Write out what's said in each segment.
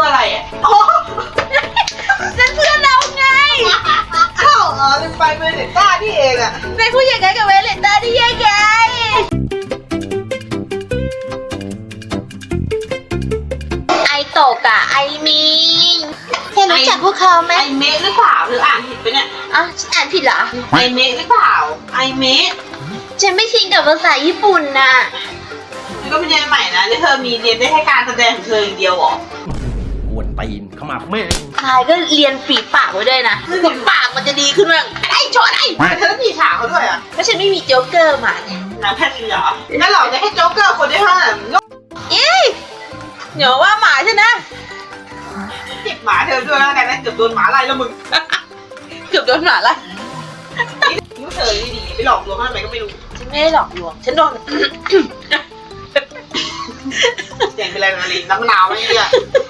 ตัวอะไรอะอ๋อนั่นเพื่อนเราไง เข้าอ๋อลืมไปเบเนต้าที่เองอะในผู้ยังไงกับเวเลนต้าได้ยังไงไอโตกอะไอมีเธอรู้จักพวกเขาไหมไอเมะหรือเปล่าหรืออ่านผิดไปเนี่ยอะฉันอ่านผิดเหรอ ไอเมะหรือเปล่า ไอเมะฉันไม่ชินกับภาษาญี่ปุ่นน่ะ นี่ก็เป็นเรียนใหม่นะแล้วเธอมีเรียนได้แค่การแสดงของเธออย่างเดียวเหรอ กวนตีนเข้ามาแม่งทายก็เรียนฝีปากไว้ด้วยนะเผื่อปากมันจะดีขึ้นบ้างไอ้ชอนไอ้แต่เธอต้องมีฉากเขาด้วยอะแล้วฉันไม่มีโจ๊กเกอร์มาเนี่ยหนังแพทย์มีเหรองั้นเหรอจะให้โจ๊กเกอร์คนได้เท่าไหร่ยกเอ้ยเดี๋ยวว่าหมาใช่นะติดหมาเธอด้วยแล้วกันนะเกือบโดนหมาไล่แล้วมึงเกือบโดนหมาละนี่เธอนี่ดีไปหลอกลวงเขาทำไมก็ไม่รู้ฉันไม่ได้หลอกลวงฉันโดนเสียงเป็นอะไรนะลินน้ำมะนาวไม่เนี่ย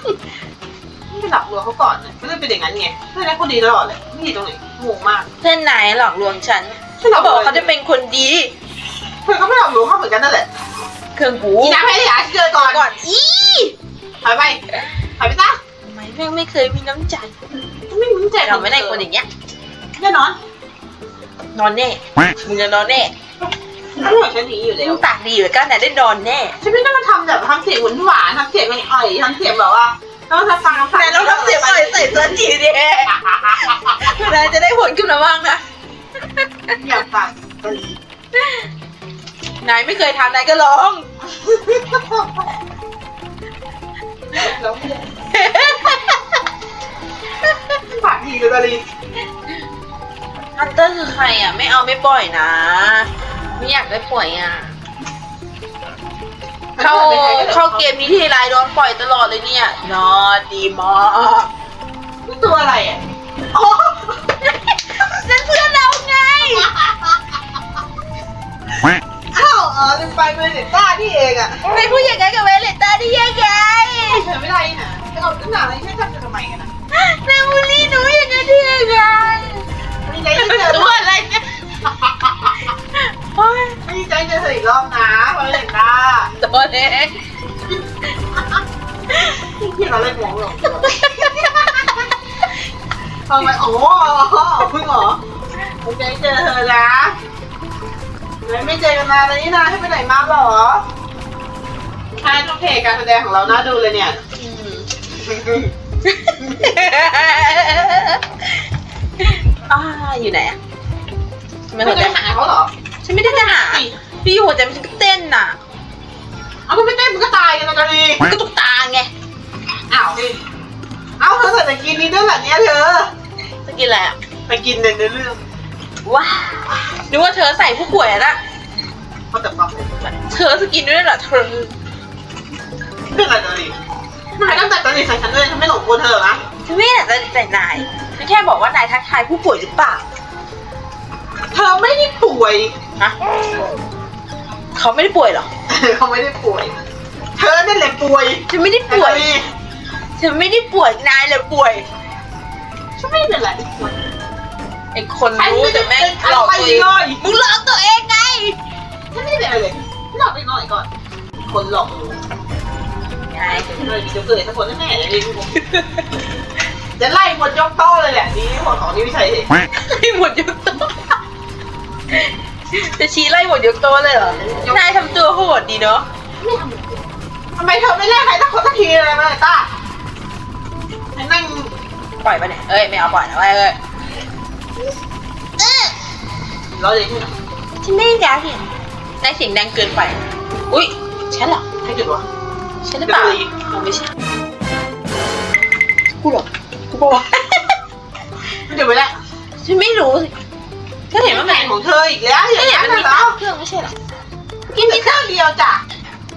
ไม่ไป หลอกลวงเขาก่อนนะไม่ได้เป็นอย่างนั้นไงเพื่อนนั้นคนดีตลอดเลยไม่ดีตรงไหนงงมาก เพื่อนนายหลอกลวงฉันฉันหลเขาอกบลอวกงว่าเขาจะเป็นคนดีเพื่อนก็ไม่หลอกลวงเขาเหมือนกันนั่นแหละเครื่องหูอีน้ำให้ได้หาเจอก่อนก่อนอีถอยไปถอยไปซะทำไมแม่งไม่เคยมีน้ำใจไม่มึงใจเราไม่ได้คนอย่างเงี้ย แน่นอนนอนแน่มึงจะนอนแน่ไม่เหมือนฉันหนีอยู่แล้วมึงปากดีเหมือนกันแต่ได้นอนแน่ ฉันไม่ต้องมาทำแบบทำเสียงหวานหวานๆทำเสียงอ่อยๆทำเสียงแบบว่า ต้องทำฟังแต่เราทำเสียงอ่อยใส่เสื้อจีดินายจะได้ผลขึ้นมาบ้างนะอยากฟังนายไม่เคยทำนายก็ร้องแล้วปากดีเลยตาลีฮันเตอร์คือใครอะ ไม่เอาไม่ปล่อยนะ ไม่อยากได้ปล่อยอะ เข้าเข้าเกมนี้ทีไรโดนปล่อยตลอดเลยเนี่ย นอนดีมากตัวอะไรอะอ๋อนั่นเพื่อนเราไงเข้าอ๋อลืมไปเบเนต้าที่เองอะเป็นผู้ยังไงกับเวเลนต้าได้ยังไงเธอไม่ได้นะจะเอาตั้งนานแล้วไม่ทำจะทำไมกันนะนายบูลลี่หนูอย่างนั้นได้ยังไงดีใจที่เจอตัวอะไร เนี่ยโอ๊ยดีใจเจอเธออีกรอบนะเบเนต้าตัวเล็กที่เราเล่นหมองหรอกทำไมอ๋อเพิ่งเหรอดีใจเจอเธอนะไม่เจอกันนานเลยนี่นะให้ไปไหนมาหรอใช่ทุกเพจการแสดงของเราน่าดูเลยเนี่ยอ่าอยู่ไหนอะไม่ไม่หัวเคใจยหาเขาเหรอ ฉันไม่ได้จะหาพี่หัวใจมันฉันก็เต้นน่ะเอามันไม่เต้นมันก็ตายกันนะตอนนี้มันก็ตุกตาไงอ้าวดิเอ้าเธอใส่แต่กินนี้ด้วยเหรอเนี่ยเธอ จะกินอะไรอะไปกินในเนื้อเรื่อง ว้าวนึกว่าเธอใส่ผู้ป่วยอะนะเขาแต่ฟังเธอจะกินด้วยเหรอเธอเรื่องอะไรตอนนี้ทำไมต้องแต่ตอนนี้ใส่ฉันด้วยฉันไม่หลงกลเธอนะฉันไม่อยากจะใส่นายฉันแค่บอกว่านายทักทายผู้ป่วยหรือเปล่าเธ อไม่ได้ป่วย ฮะเขาไม่ได้ป่วยเหรอ เขาไม่ได้ป่วย เธอนั่นแหละป่วยฉันไม่ได้ป่วย ฉันไม่ได้ป่วยนายเลยป่วย ฉันไม่ได้เป็นอะไรป่วยไอ้คนรู้แต่แม่งหลอกตัวเองฉันไม่ได้เป็นอะไรเลยมึงหลอกตัวเองไง ฉันไม่ได้เป็นอะไรเลยหลอกไปหน่อยก่อน คนหลอกลวงไงเลยมีจะเกิดสักคนแน่ๆเลยนี่จะไล่หมดยกโต้เลยแหละนี่หัวของนี่ไม่ใช่สิไล่หมดยกโต๊ะ จะชี้ไล่หมดยกโต๊ะเลยเหรอ นายทำตัวโหดดีเนาะไม่ทำเลยทำไมเธอไม่เรียกใครสักคนสักทีเลยมาต้าให้นั่งปล่อยปะเนี่ย เอ้ยไม่เอาปล่อยนะเว้ยเอ้ยรอเดี๋ยวที่ไหนฉันไม่ได้ด่าเสียงนายเสียงดังเกินไป อุ้ยฉันเหรอให้จุดวะฉันหรือเปล่าเดี๋ยวดีอ๋อไม่ใช่กูเหรอกูบอกว่ามันจุดไปแล้วฉันไม่รู้สิ ก็เห็นว่าแหมันนของเธออีกแล้วอก็ย่างเห็นนั้นมันมีเหรอสามเครื่องไม่ใช่เหรอกินแต่เครื่องเดียวจ้ะ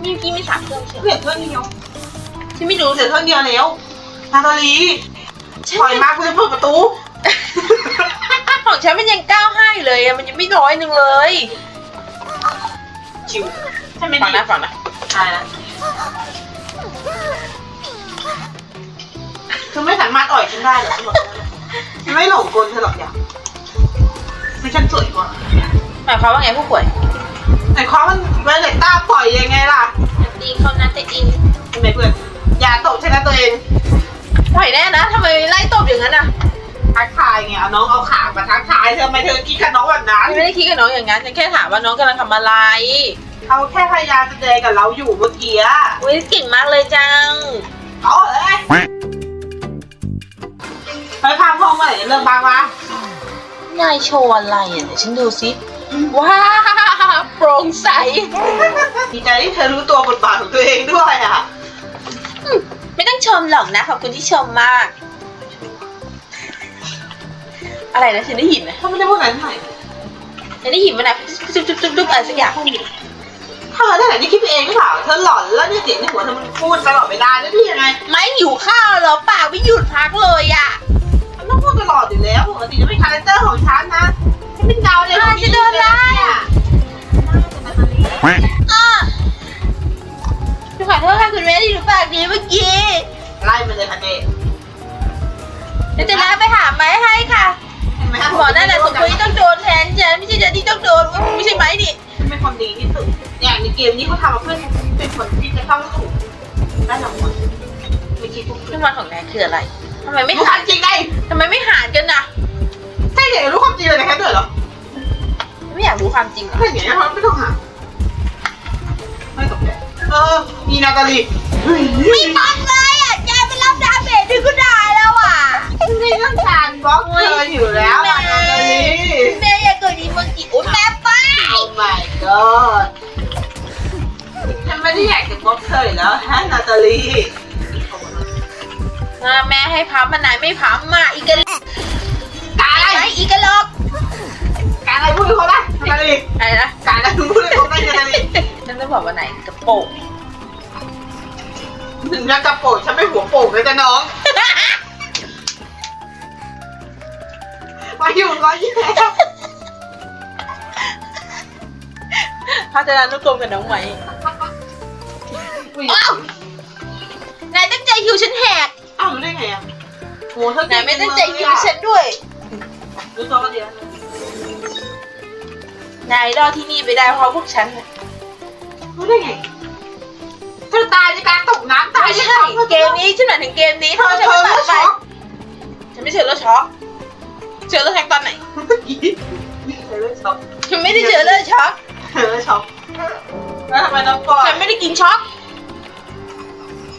มีกี่มีสามเครื่องใช่ไหมเหลือเครื่องเดียวฉันไม่รู้เหลือเครื่องเดียวแล้วนาตาลีฉันถอยมากูจะเปิดประตู ของฉันมันยังก้าวห้าอยู่เลยอะมันยังไม่ร้อยหนึ่งเลยชิวใช่ไหมฟังนะฟังนะใช่แล้วคือไม่สามารถอ่อยฉันได้หรอกฉันไม่หลงกลเธอหรอกอย่าง ไม่ฉันสวยกว่าหมายความว่าไงผู้ป่วยไหนความมันเวเลต้าปล่อยยังไงล่ะตีเขานัดแต่อินทำไมเพื่อนอย่าตกชนะตัวเองแน่นะทำไมไล่ตบอย่างนั้นอะทักทายไงเอาน้องเอาขามาทักทายเธอทำไมเธอคิดกับน้องแบบนั้นไม่ได้คิดกับน้องอย่างนั้นฉันแค่ถามว่าน้องกำลังทำอะไรเขาแค่พยายามจะเจอกับเราอยู่เมื่อกี้อะอุ้ยเก่งมากเลยจังเอาเลยไปพาพ่อมาไหนเรื่องบ้างวะ นายโชว์อะไรอะเดี๋ยวฉันดูซิว้าวโปร่งใส ดีใจที่เธอรู้ตัวบทบาทของตัวเองด้วยอะ ไม่ต้องชมหรอกนะ ขอบคุณที่ชมมาก อะไรนะฉันได้ยินนะเขาไม่ได้พูดอะไรเท่าไหร่ฉันได้ยินมันนะจุ๊บจุ๊บจุ๊บจุ๊บอะไรสักอย่างเธอได้ไหนนี่คิดไปเองหรือเปล่าเธอหลอนแล้วเนี่ยเสียงในหัวเธอมันพูดตลอดเวลาได้ที่ยังไง ไม่หิวข้าวเหรอปากไม่หยุดพักเลยอะ มันต้องพูดตลอดอยู่แล้วปกติจะเป็นคาแรคเตอร์ของฉันนะฉันเป็นเงาเลยอะจะเดินได้อะอะขอโทษค่ะคุณแม่ที่หนูปากดีเมื่อกี้ไล่มันเลยค่ะเจ๊เดี๋ยวจะน้าไปหาไม้ให้ค่ะเห็นไหมคะหมอนั่นแหละสมควรที่ต้องโดนแทนฉันไม่ใช่ฉันที่ต้องโดนไม่ใช่ไม้นี่ฉันเป็นคนดีที่สุดอย่างในเกมนี้เขาทำมาเพื่อเป็นคนที่จะเข้าสู่ได้รางวัลไม่คิดทุกเรื่องวันของนายคืออะไร ทำไมไม่รู้คหาวารมจริงไงทำไมไม่หารกันนะใช่เด็กรู้ความจริงเลยแค่เดือดหรอไม่อยากรู้ความจริงเหรอแค่อย่างนี้เขาไม่ต้องหาไม่ตกใจเออมีนาตาลีไม่ปังเลยอะแกไปรับดาเมจดึงก็ได้แล้วอะไม่ต้องการบล็อกเธออยู่แล้วอะนาตาลีแม่อยากเกิดดีเมื่อกี้โอ้ยแม่ไปโอ้ my god ฉันไม่ได้อยากจะบล็อกเธออยู่แล้วฮะนาตาลีอะ แม่ให้พัมมันไหนไม่พัมมาอีกกันการอะไรไอีกกันหรอกการอะไรพูดให้เขาได้นาตาลีอะไรนะการอะไรพูดให้เขาได้นาตาลีฉันจะบอกว่าไหนกระโปรงถึงจะกระโปรงฉันไม่หัวโป่งเลยแต่น้องมาอยู่ร้อยยี่สิบพัฒนานุกรมกับน้องไหมอ้าวนายตั้งใจหิวฉันแหกอ้าวรู้ ได้ไงอะโหเธอนายไม่ตั้งใจหิวฉันด้วยรู้ตัวก็เดียวนายรอดที่นี่ไปได้เพราะพวกฉันน่ะรู้ได้ไงเธอตายในการตกน้ำตายไม่ใช่เกมนี้ฉันหมายถึงเกมนี้เธถ้าอฉันเธอไม่ไม่ตัดไปช็อกฉันไม่เจอแล้วช็อกเจอแล้วแท็กตอนไหนเมื่อกี้เธอไม่ช็อกฉันไม่ได้เจอแล้วช็อกเธอไม่ช็อกแล้วทำไมน้องปอยฉันไม่ได้กินช็อก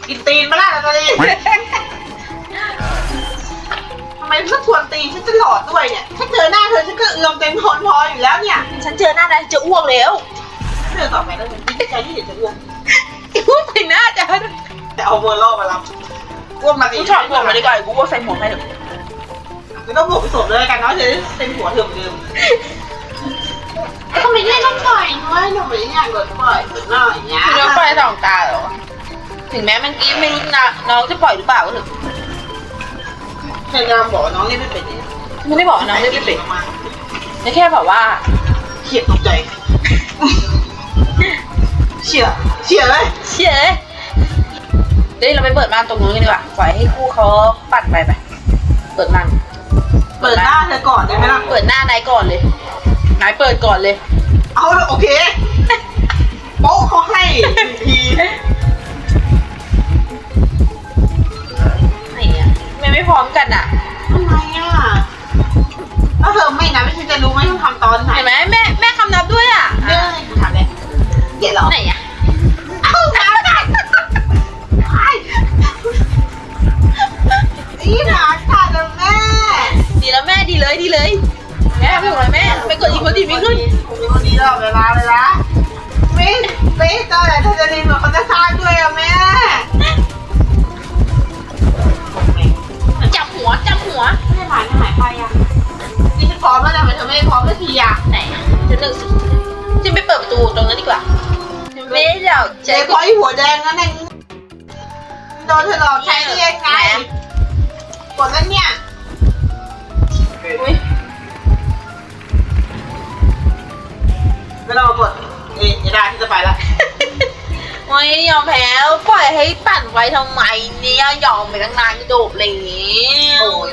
กินตีนมาล่ะนาตาลี ทำไมต้องทวนตีนฉันจะหลอดด้วยเนี่ยถ้าเจอหน้าเธอฉันก็เอือมเต็มทนพออยู่แล้วเนี่ยฉันเจอหน้านายจะอ้วกแล้วเธอต่อไปแล้วฉันดีใจที่เห็นจะอ้วกอ้วกไปหน้าจ้ะแต่เอาเวอร์ล่อมารับอ้วกมากูถอดหมวกมาดีกว่ากูอ้วกใส่หมวกให้เถอะไม่ต้องหมวกไปสวมเลยกันเนาะจะได้เป็นหัวเถื่อมเดิมทำไมไม่ต้องปล่อยน้อยหนูไม่อยากโดนปล่อยสักหน่อยเนี่ยคือน้องปล่อยสองตาเหรอถึงแม้มันกี้ไม่รู้นะน้องจะปล่อยหรือเปล่าก็เถอะ พยายามบอกว่าน้องเล่นไม่เป็นเนี่ยไม่ได้บอกว่าน้องไม่ได้เป็นมากแต่แค่บอกว่าเขียดตกใจ เฉียเฉียเลยเชี่ยเลยเดี๋ยวเราไปเปิดม่านตรงนู้นกันดีกว่าปล่อยให้คู่เขาปัดไปไป เปิดม่านเปิดหน้าเธอก่อนได้ไหมล่ะเปิดหน้านายก่อนเลยนายเปิดก่อนเลย เอาเลยโอเคโป๊ะเขาให้หนึ่งที ต้องทำตอนไหนเห็นไหมแม่แม่คำนับด้วยอะเรื่องอะไรถามเลยเดี๋ยวเหรอไหนอะเอ้าหมากัดไอ้นี่หมากัดแล้วแม่ ดีแล้วแม่ดีเลยดีเลย แม่ไม่ถูกเลยแม่ไปกดอีกคนดีไม่ขึ้นผมเป็นคนดีตลอดเวลาเลยนะไม่ไม่ตอนไหนเธอจะดีเหมือนเขาจะสร้างด้วยอะแม่จับหัวจับหัวไม่หมายไม่หมายใครอะ นี่ฉันพร้อมแล้วนะแต่เธอไม่พร้อมสักทีอะไหนจะหนึ่งสิฉันไปเปิดประตูตรงนั้นดีกว่าฉันไม่ได้หรอกเจ๊พอยหัวแดงนั่นเองโดนเธอหลอกใช้ได้ยังไงกดแล้วเนี่ยอุ๊ยไม่ต้องมากดเอ๊ะอย่าได้ที่จะไปละไม่ยอมแพ้ปล่อยให้ปั่นไว้ทำไมเนี่ยยอมไปตั้งนานก็โดดเลยโอ้ย